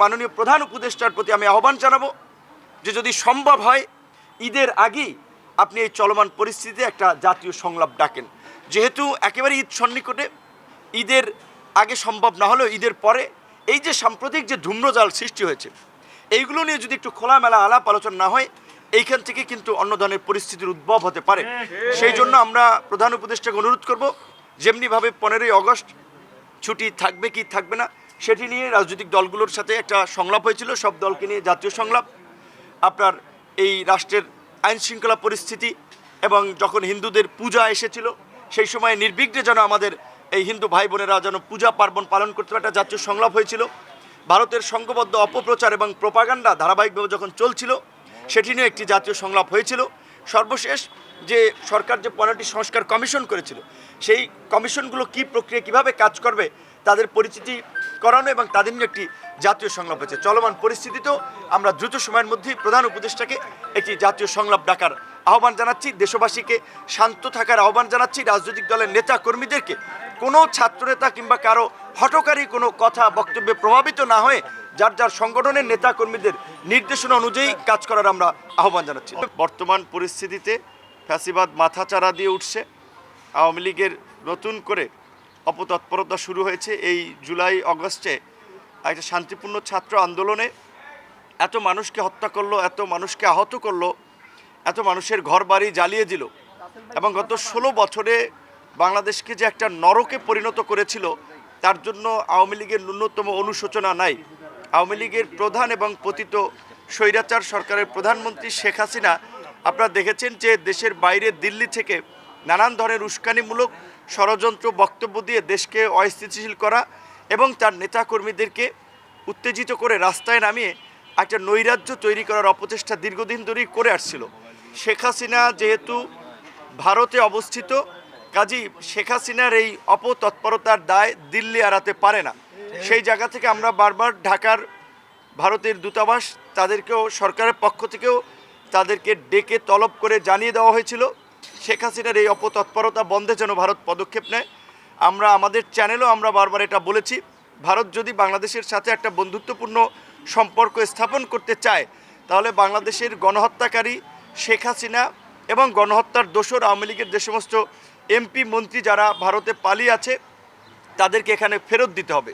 মাননীয় প্রধান উপদেষ্টার প্রতি আমি আহ্বান জানাব যে যদি সম্ভব হয়, ঈদের আগেই আপনি এই চলমান পরিস্থিতিতে একটা জাতীয় সংলাপ ডাকেন। যেহেতু একেবারে ঈদ সন্নিকটে, ঈদের আগে সম্ভব না হলেও ঈদের পরে এই যে সাম্প্রতিক যে ধূম্রজাল সৃষ্টি হয়েছে, এইগুলো নিয়ে যদি একটু খোলামেলা আলাপ আলোচনা না হয়, এইখান থেকে কিন্তু অন্য ধরনের পরিস্থিতির উদ্ভব হতে পারে। সেই জন্য আমরা প্রধান উপদেষ্টাকে অনুরোধ করব, যেমনিভাবে পনেরোই অগস্ট, ছুটি থাকবে কি থাকবে না সেটি নিয়ে রাজনৈতিক দলগুলোর সাথে একটা সংলাপ হয়েছিল। সব দলকে নিয়ে জাতীয় সংলাপ। আপনার এই রাষ্ট্রের আইন শৃঙ্খলা পরিস্থিতি এবং যখন হিন্দুদের পূজা এসেছিল, সেই সময় নির্বিঘ্নে যেন আমাদের এই হিন্দু ভাই বোনেরা যেন পূজা পার্বণ পালন করতে পারে, একটা জাতীয় সংলাপ হয়েছিল। ভারতের সংঘবদ্ধ অপপ্রচার এবং প্রপাগান্ডা ধারাবাহিকভাবে যখন চলছিল, সেটি নিয়ে একটি জাতীয় সংলাপ হয়েছিল। সর্বশেষ যে সরকার যে পনেরোটি সংস্কার কমিশন করেছিল, সেই কমিশনগুলো কি প্রক্রিয়া, কীভাবে কাজ করবে তাদের পরিচিতি করানো এবং তাদের নিয়ে একটি জাতীয় সংলাপ হয়েছে। চলমান পরিস্থিতিতেও আমরা দ্রুত সময়ের মধ্যেই প্রধান উপদেষ্টাকে একটি জাতীয় সংলাপ ডাকার আহ্বান জানাচ্ছি। দেশবাসীকে শান্ত থাকার আহ্বান জানাচ্ছি। রাজনৈতিক দলের নেতা কর্মীদেরকে কোনো ছাত্রনেতা কিংবা কারও হটকারী কোনো কথা, বক্তব্যে প্রভাবিত না হয়ে যার যার সংগঠনের নেতা কর্মীদের নির্দেশনা অনুযায়ী কাজ করার আমরা আহ্বান জানাচ্ছি। বর্তমান পরিস্থিতিতে ফ্যাসিবাদ মাথাচাড়া দিয়ে উঠছে। আওয়ামী লীগের নতুন করে অপতৎপরতা শুরু হয়েছে এই জুলাই, অগস্টে। একটা শান্তিপূর্ণ ছাত্র আন্দোলনে এত মানুষকে হত্যা করল, এত মানুষকে আহত করল, এত মানুষের ঘর বাড়ি জ্বালিয়ে দিল। এবং গত ষোলো বছরে বাংলাদেশকে যে একটা নরকে পরিণত করেছিল, তার জন্য আওয়ামী লীগের ন্যূনতম অনুশোচনা নাই। আওয়ামী লীগের প্রধান এবং পতিত স্বৈরাচার সরকারের প্রধানমন্ত্রী শেখ হাসিনা, আপনারা দেখেছেন যে দেশের বাইরে দিল্লি থেকে নানান ধরনের উস্কানিমূলক ষড়যন্ত্র, বক্তব্য দিয়ে দেশকে অস্থিতিশীল করা এবং তার নেতাকর্মীদেরকে উত্তেজিত করে রাস্তায় নামিয়ে একটা নৈরাজ্য তৈরি করার অপচেষ্টা দীর্ঘদিন ধরেই করে আসছিল। শেখ হাসিনা যেহেতু ভারতে অবস্থিত, কাজী শেখ হাসিনার এই অপতৎপরতার দায় দিল্লি এড়াতে পারে না। সেই জায়গা থেকে আমরা বারবার ঢাকার ভারতের দূতাবাস তাদেরকেও, সরকারের পক্ষ থেকেও তাদেরকে ডেকে তলব করে জানিয়ে দেওয়া হয়েছিল। শেখ হাসিনার এই অপতৎপরতা বন্ধে যেন ভারত পদক্ষেপ নেয়। আমরা, আমাদের চ্যানেলেও আমরা বারবার এটা বলেছি, ভারত যদি বাংলাদেশের সাথে একটা বন্ধুত্বপূর্ণ সম্পর্ক স্থাপন করতে চায়, তাহলে বাংলাদেশের গণহত্যাকারী শেখ হাসিনা এবং গণহত্যার দোসর আওয়ামী লীগের যে সমস্ত এমপি, মন্ত্রী যারা ভারতে পালিয়ে আছে, তাদেরকে এখানে ফেরত দিতে হবে।